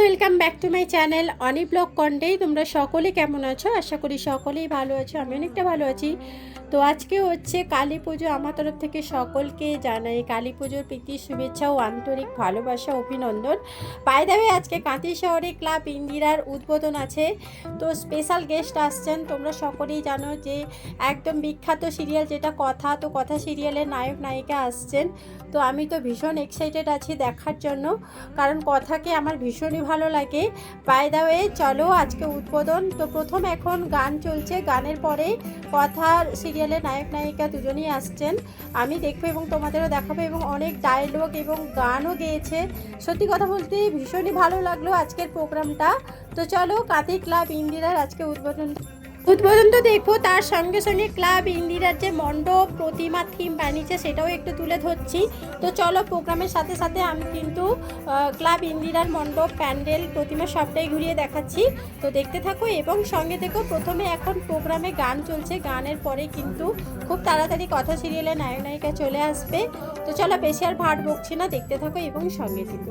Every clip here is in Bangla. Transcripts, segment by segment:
Welcome back to my channel Oni blog কন্টেই তোমরা সকলে কেমন আছো? আশা করি সকলেই ভালো আছো আমি অনেকটা ভালো আছি। তো আজকে হচ্ছে কালী পুজো আমার তরফ থেকে সকলকে জানাই। কালী পুজোর প্রীতি, শুভেচ্ছা ও আন্তরিক ভালোবাসা, অভিনন্দন। পাই দেবে আজকে কাঁথি শহরে ক্লাব ইন্দিরার উদ্বোধন আছে। তো স্পেশাল গেস্ট আসছেন, তোমরা সকলেই জানো যে একদম বিখ্যাত সিরিয়াল যেটা কথা, তো কথা সিরিয়ালের নায়ক, নায়িকা আসছেন। তো আমি তো ভীষণ এক্সাইটেড আছি দেখার জন্য, কারণ কথাকে আমার ভীষণই ভালো লাগে। ওয়ে চলো আজকে উদ্বোধন। তো প্রথম এখন গান চলছে, গানের পরে কথার সিরিয়ালের নায়ক, নায়িকা দুজনেই আসছেন। আমি দেখব এবং তোমাদেরও দেখাবো এবং অনেক ডায়লগ এবং গানও গেয়েছে। সত্যি কথা বলতে ভীষণই ভালো লাগল আজকের প্রোগ্রামটা তো চলো কাতি ক্লাব ইন্দিরার আজকে উদ্বোধন উদ্বোধন তো দেখব, তার সঙ্গে সঙ্গে ক্লাব ইন্দিরার যে মণ্ডপ, প্রতিমা থিম বানিয়েছে, সেটাও একটু তুলে ধরছি। তো চলো প্রোগ্রামের সাথে সাথে আমি কিন্তু ক্লাব, ইন্দিরার মণ্ডপ, প্যান্ডেল, প্রতিমা সবটাই ঘুরিয়ে দেখাচ্ছি। তো দেখতে থাকো এবং সঙ্গে দেখো প্রথমে এখন প্রোগ্রামে গান চলছে, গানের পরে কিন্তু খুব তাড়াতাড়ি কথা সিরিয়ালে নায়ক নায়িকা চলে আসবে। তো চলো, বেশি আর ভাট বকছি না, দেখতে থাকো এবং সঙ্গে থেকো।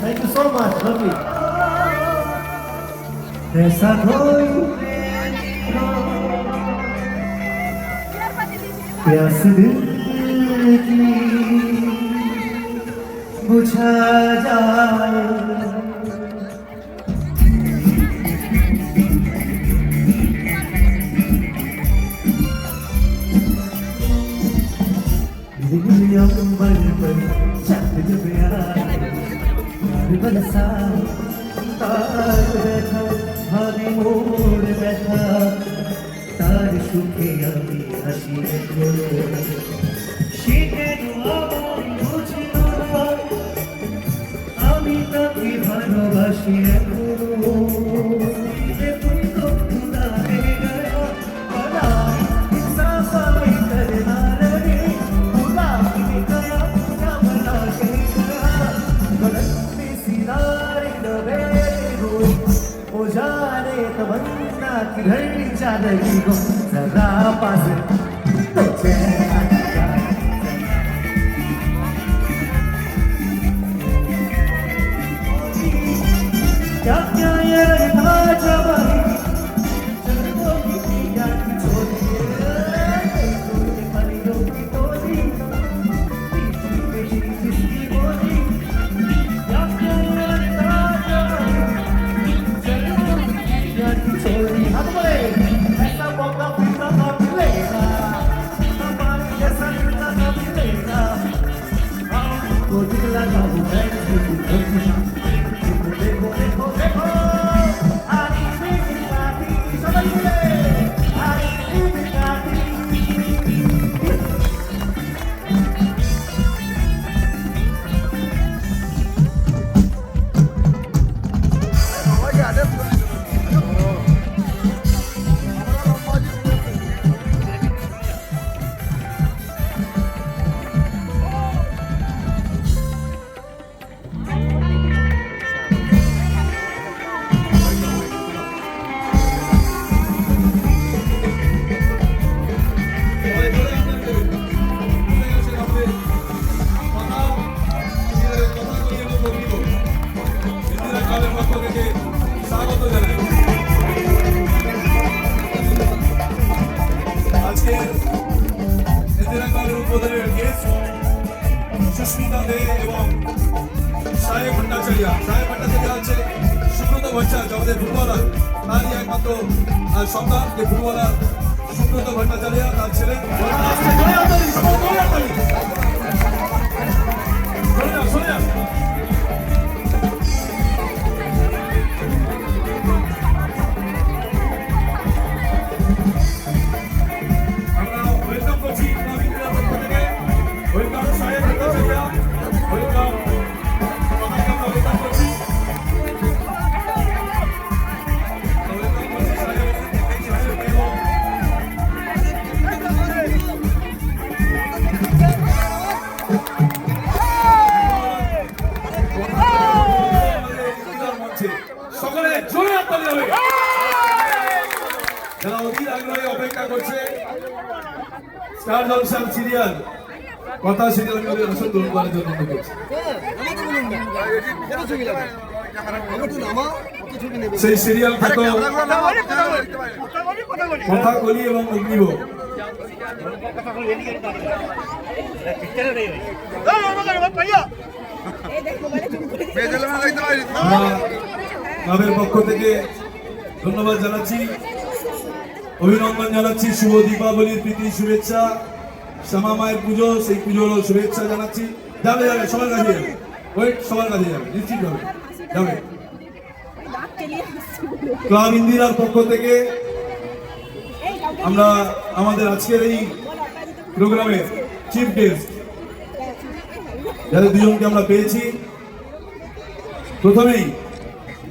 Thank you so much, lovely. ऐसा कोई प्यास दिल की बुझा जाए জলসা তার ব্যথা ভাবে মোর ব্যথা, তার সুখে আমি হাসি সে কেন আমি তাকে ভালোবাসি। cada equipo se rapase সন্তান যে ফুটবলার সুব্রত ভট্টাচার্য তার ছেলে সোনিয়া জোরে স্টার জলসার সিরিয়াল কথা সিরিয়াল আমি আসন গ্রহণ করার জন্য। সেই সিরিয়াল খ্যাত কথা কলি এবং অগ্নিভোগ। আমরা পক্ষ থেকে ধন্যবাদ জানাচ্ছি। অভিনন্দন জানাচ্ছি, শুভ দীপাবলির প্রীতি, শুভেচ্ছা। শ্যামা মায়ের পুজো, সেই পুজোর শুভেচ্ছা জানাচ্ছি। যাবে যাবে, সবার কাছে যাবে। ওয়েট সবার কাছে যাবে, নিশ্চিত যাবে যাবে। ক্লাব ইন্দিরার পক্ষ থেকে আমরা আমাদের আজকের এই প্রোগ্রামের চিফ গেস্ট, যাদের দুজনকে আমরা পেয়েছি, প্রথমেই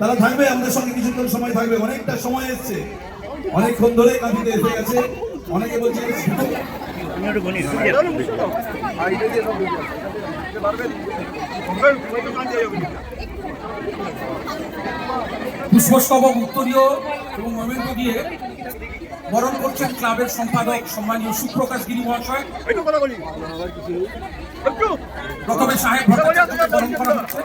তারা থাকবে, আমাদের সঙ্গে কিছুক্ষণ সময় থাকবে। অনেকটা সময় এসছে। অনেকক্ষণ ধরে কাঁদিতে এসে গেছে। অনেকে বলছে, পুষ্পস্তবক উত্তরীয় এবং দিয়ে বরণ করছেন ক্লাবের সম্পাদক সম্মানীয় সুপ্রকাশ গিরি মহাশয়। প্রথমে সাহেব ভট্টাচার্যকে বরণ করা হচ্ছে।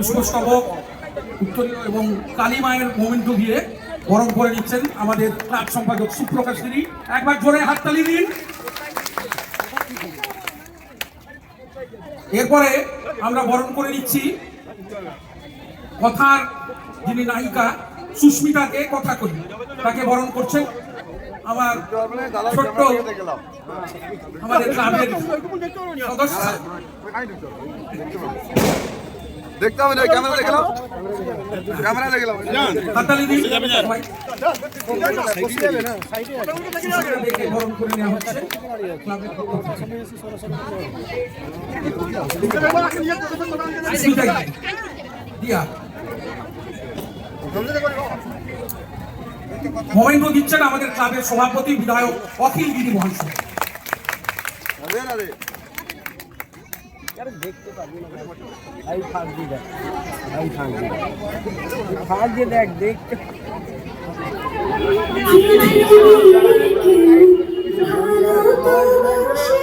পুষ্পস্তবক উত্তরীয় এবং কালী মায়ের মোমেন্ট দিয়ে বরণ করে নিচ্ছেন আমাদের ক্লাব সম্পাদক সুপ্রকাশ গিরি। একবার জোরে হাততালি দিন। এরপরে আমরা বরণ করে নিচ্ছি কথার যিনি নায়িকা, সুস্মিতাকে কথা করি তাকে বরণ করছেন আমার ছোট্ট আমাদের ক্লাবের সদস্য। দেখতে হবে না ক্যামেরা দেখলাম ক্যামেরা দেখলাম হাতালি দিন সবাই। সুস্মিতাকে বরণ করে নেওয়া হচ্ছে ক্লাবের পক্ষ থেকে। সুস্মিতা দিয়া মহেন্দ্র দিচ্ছেন আমাদের ক্লাবের সভাপতি বিধায়ক অখিল গিরি মহাশয় রাধে রাধে দেখ দেখ যেখানে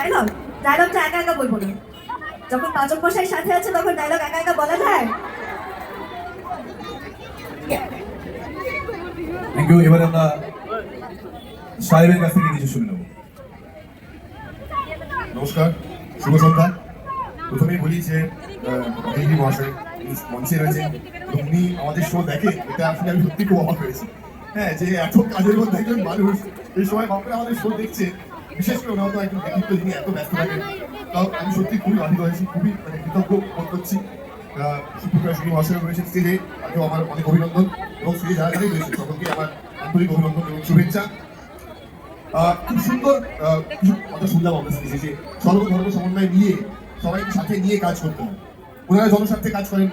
ডায়লগ ডায়লগটা একা একা বলব না। যখন পাচক মশাই সাথে আছে, তখন ডায়লগ একা একা বলা যায়? থ্যাংক ইউ এবারে আমরা সাহেবের কাছ থেকে কিছু শুনে নেব। নমস্কার, শুভ সন্ধ্যা। প্রথমেই বলি যে দিদি মহাশয় মঞ্চে রয়েছেন। এবং উনি আমাদের শো দেখে এটা আসলে আমি সত্যি খুব অবাক হয়েছি। হ্যাঁ যে এত কাজের মধ্যে একজন মানুষ এই সময় ভাবলে আমাদের শো দেখছে বিশেষ করে ওনার মতো একজন ব্যক্তিত্ব যিনি এত ব্যস্ত থাকেন, তাও আমি সত্যি খুবই আনন্দ হয়েছি, খুবই মানে কৃতজ্ঞ বোধ করছি। সুপ্রিয়া মহাশয় রয়েছেন স্টেজে তাকেও আমার অনেক অভিনন্দন এবং স্টেজে যারা যারাই রয়েছে সকলকে আমার আন্তরিক অভিনন্দন এবং শুভেচ্ছা। খুব সুন্দর কিছু কথা শুনলাম আমরা স্টেজে যে সর্বধর্ম সমন্বয় নিয়ে সবাইকে সাথে নিয়ে কাজ করতে হয়। ওনারা জনস্বার্থে কাজ করেন,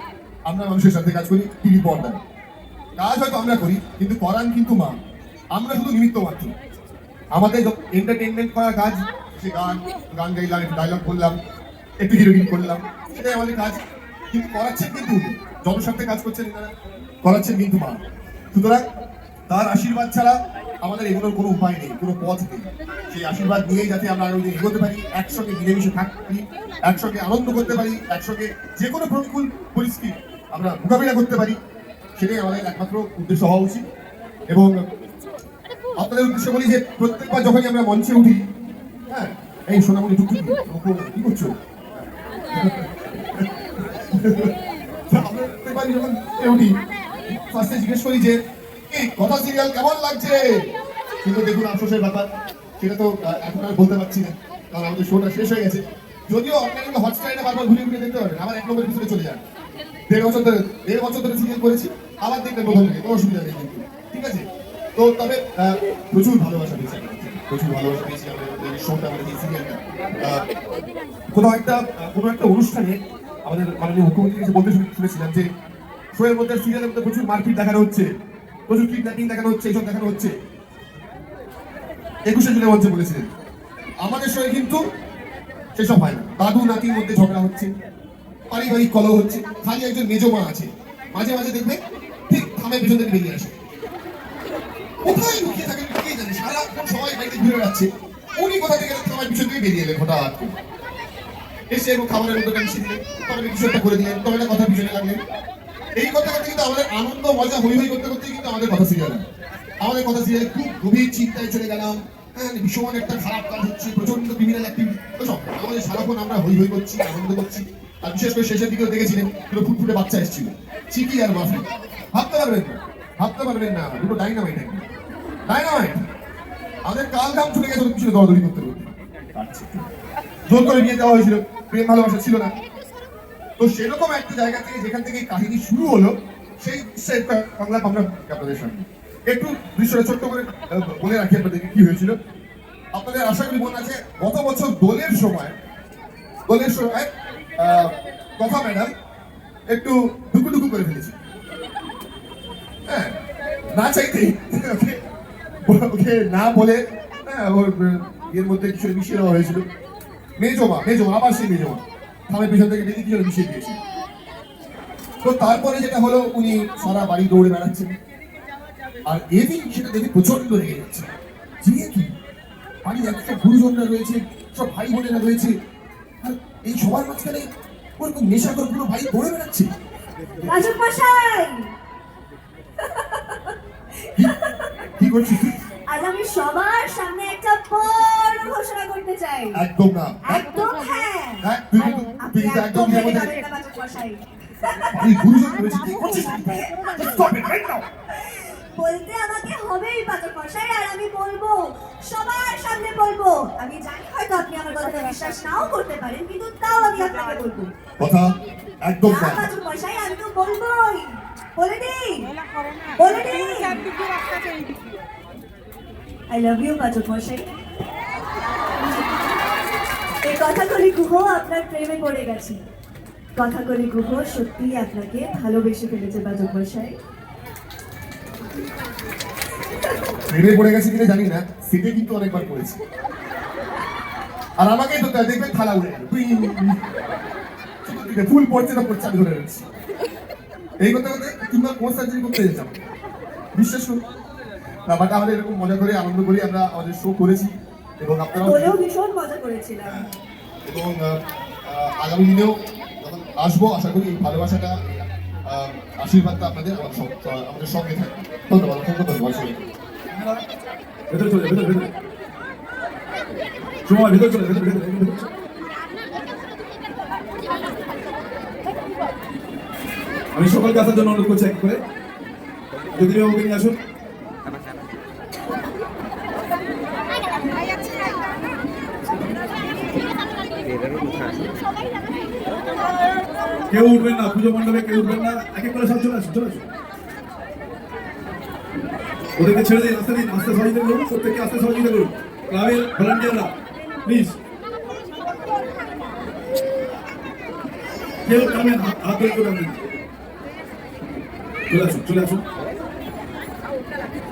আমরা মানুষের সাথে কাজ করি টিভি পর্দায় কাজ হয়তো আমরা করি, কিন্তু করান কিন্তু মা। আমরা শুধু নিমিত্ত মাত্র আমাদের এন্টারটেনমেন্ট করার কাজ, সে গান গান গাইলাম, একটু ডায়লগ করলাম, একটু হিরোইন করলাম, সেটাই আমাদের কাজ। কিন্তু করাচ্ছেন কিন্তু জনস্বার্থে কাজ করছেন করাচ্ছেন কিন্তু মা। সুতরাং তার আশীর্বাদ ছাড়া আমাদের এগুলোর কোনো উপায় নেই, কোনো পথ নেই। সেই আশীর্বাদ নিয়েই যাতে আমরা আরও এগোতে পারি, একসঙ্গে মিলেমিশে থাকতে, একসঙ্গে আনন্দ করতে পারি, একসঙ্গে যে কোনো প্রতিকূল পরিস্থিতি আমরা মোকাবিলা করতে পারি, সেটাই আমাদের একমাত্র উদ্দেশ্য হওয়া উচিত। এবং আপনাদের উদ্দেশ্যে বলি যে প্রত্যেকবার যখনই আমরা মঞ্চে উঠি হ্যাঁ এই সোনামণি ওকে, কি করছ? আমরা প্রত্যেকবারই যখন উঠি ফার্স্টে জিজ্ঞেস করি যে কথা সিরিয়াল কেমন লাগছে? কিন্তু দেখুন, আফসোসের ব্যাপার, সেটা তো এখন আর বলতে পারছি না, কারণ আমাদের শোটা শেষ হয়ে গেছে। যদিও অনলাইনে হটস্টারে বারবার ঘুরে ঘুরে দেখতে পারবেন, আবার এক নম্বর পিছনে চলে যান। দেড় বছর ধরে, দেড় বছর ধরে সিরিয়াল করেছি, আবার দেখবেন প্রথম থেকে কোনো অসুবিধা নেই। তো তবে প্রচুর ভালোবাসা পেয়েছি প্রচুর ভালোবাসা পেয়েছি আমাদের শোটা আমাদের সিরিয়ালটা কোনো একটা কোনো একটা অনুষ্ঠানে আমাদের মাননীয় মুখ্যমন্ত্রী এসে বলতে শুনেছিলাম যে শোয়ের মধ্যে সিরিয়ালের মধ্যে প্রচুর মারপিট দেখানো হচ্ছে। প্রচুর কিডন্যাপিং দেখানো হচ্ছে, এইসব দেখানো হচ্ছে। একুশে জুলাই মঞ্চে বলেছিলেন। আমাদের শোয়ে কিন্তু সেসব হয় না। দাদু নাতির মধ্যে ঝগড়া হচ্ছে, পারিবারিক কলহ হচ্ছে, খালি একজন মেজো মা আছে। মাঝে মাঝে দেখবে, ঠিক থামের পিছন থেকে বেরিয়ে আসে। কোথায় লুকিয়ে কে জানে, সারাক্ষণ সবাই বাড়িতে ঘুরে উনি থেকে থেকে বেরিয়ে। এসে এবং খাবারের দিলেন তবে করে দিলেন, তবে একটা কথা লাগলেন। এই কথা কিন্তু আমাদের আনন্দ, মজা হই হই করতে কিন্তু আমাদের কথা আমাদের কথা খুব গভীর চিন্তায় চলে গেলাম। হ্যাঁ ভীষণ একটা খারাপ কাজ হচ্ছে প্রচণ্ড ক্রিমিনাল অ্যাক্টিভিটি আমাদের সারাক্ষণ আমরা হই হই করছি, আনন্দ করছি। আর বিশেষ করে শেষের দিকেও দেখেছিলেন দুটো ফুটফুটে বাচ্চা এসেছিল। চিকি আর মাফি ভাবতে পারবেন না, ভাবতে পারবেন না, দুটো ডাইনামাইট একদম। ডাইনামাইট আমাদের কাল ঘাম ছুটে গেছে পিছনে দৌড়াদৌড়ি করতে করতে। জোর করে বিয়ে দেওয়া হয়েছিল, প্রেম ভালোবাসা ছিল না। তো সেরকম একটা জায়গা থেকে যেখান থেকে কাহিনী শুরু হলো, সেই বাংলা আমরা আপনাদের সামনে। একটু দৃশ্যটা ছোট্ট করে বলে রাখি আপনাদেরকে কি হয়েছিল। আপনাদের আশা করি মনে আছে, গত বছর দোলের সময় দোলের সময় কথা ম্যাডাম, একটু ডুকুডুকু করে ফেলেছি। হ্যাঁ না চাইতেই ওকে না বলে হ্যাঁ ওর আহ, মধ্যে কিছু মিশিয়ে দেওয়া হয়েছিল। মেজমা মেজমা আবার সেই মেজমা। থামের পিছন থেকে দেখি কি হলো মিশিয়ে দিয়েছি। তো তারপরে যেটা হলো উনি সারা বাড়ি দৌড়ে বেড়াচ্ছেন। আর এদিন সেটা দেখে প্রচণ্ড রেগে যাচ্ছে। যে কি? বাড়ির একটা গুরুজনরা রয়েছে সব ভাই বোনেরা রয়েছে। আর এই সবার মাঝখানে ওরকম নেশা করে পুরো ভাই দৌড়ে বেড়াচ্ছে? রাজু মশাই! কি করছিস তুই? আজ আমি সবার সামনে একটা বড় ঘোষণা করতে চাই। একদম না। একদম হ্যাঁ। হ্যাঁ, তুই তুই একদম এই গুরুজন রয়েছে কি করছিস? Stop it right now! বলতে আমাকে হবেই পাচক মশাই আর আমি বলব সবার সামনে বলব। আমি জানি হয়তো আপনি আমার কথাটা বিশ্বাস নাও করতে পারেন কিন্তু তাও আমি আপনাকে বলব। কথা একদম না না। পাচক আমি তো বলবোই। বলে দিই। বলে দিই। আই লাভ ইউ পাচক মশাই। এই কথাগুলি গুহ আপনার প্রেমে পড়ে গেছে। কথাগুলি গুহ সত্যিই আপনাকে ভালোবেসে ফেলেছে পাচক মশাই। প্রেমে পড়ে গেছে কিনা জানি না সিটে কিন্তু অনেকবার পড়েছে। আর আমাকে তো দেখবেন থালা উড়ে গেল। ফুল পড়ছে না পড়ছে, আমি ধরে রয়েছি এই করতে করতে কিংবা কোন সার্জারি করতে যেতাম বিশ্বাস করুন বাট আমাদের এরকম মজা করে আনন্দ করে আমরা আমাদের শো করেছি। এবং আপনারাও বলেও ভীষণ মজা করেছিলাম। এবং আগামী দিনেও যখন আসব আশা করি এই ভালোবাসাটা আশীর্বাদটা আপনাদের আমার আমাদের সঙ্গে থাকবে। ধন্যবাদ অসংখ্য ধন্যবাদ সবাইকে। ভেতরে চলে ভেতরে ভেতরে। সময় ভেতরে চলে ভেতরে ভেতরে আমি সকলকে আসার জন্য অনুরোধ করছি এক করে। যদি নিয়ে আসুন। কেউ উঠবেন না, পুজো মণ্ডপে কেউ উঠবেন না, এক করে সব চলে আসুন, চলে ওদেরকে ছেড়ে দিন, আস্তে দিন, আস্তে সহযোগিতা করুন, প্রত্যেককে আস্তে সহযোগিতা করুন। ক্লাবের ভলান্টিয়াররা প্লিজ কেউ টানবেন হাত ধরে চলে আসুন চলে আসুন।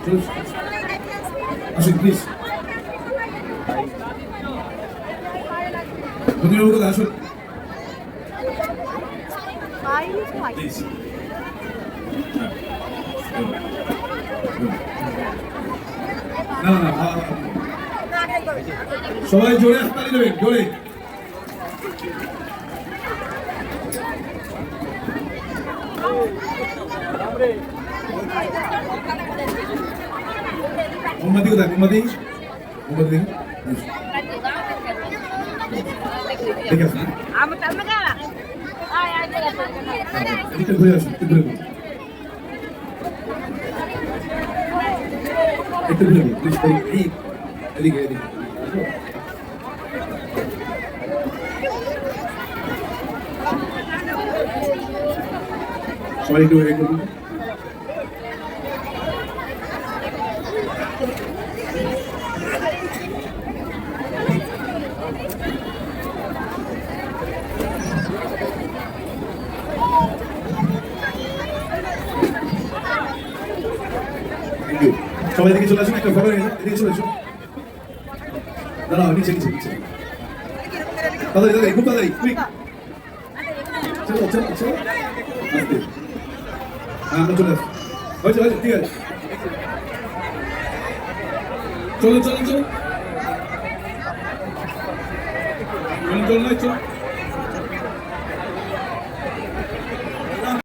আসুন প্লিজ প্রতিবাবু দাদা আসুন প্লিজ না সবাই জোরে হাততালি দেবেন জোরে। মোমবাতি কোথায় মোমবাতি মোমবাতি আসুন এদিকে ঘুরে আসুন একটু ঘুরে একটু ঘুরে এদিকে এদিকে। সবাই একটু সবাই এদিকে চলে আসুন একটা ফটো এদিকে চলে আসুন দাঁড়াও, নিচে নিচে নিচে। তাড়াতাড়ি তাড়াতাড়ি খুব তাড়াতাড়ি কুইক চলো চলো চলো। আস্তে। হ্যাঁ আমরা চলে আসুন হয়েছে হয়েছে, ঠিক আছে। চলো। চলো চলো চলো চলো।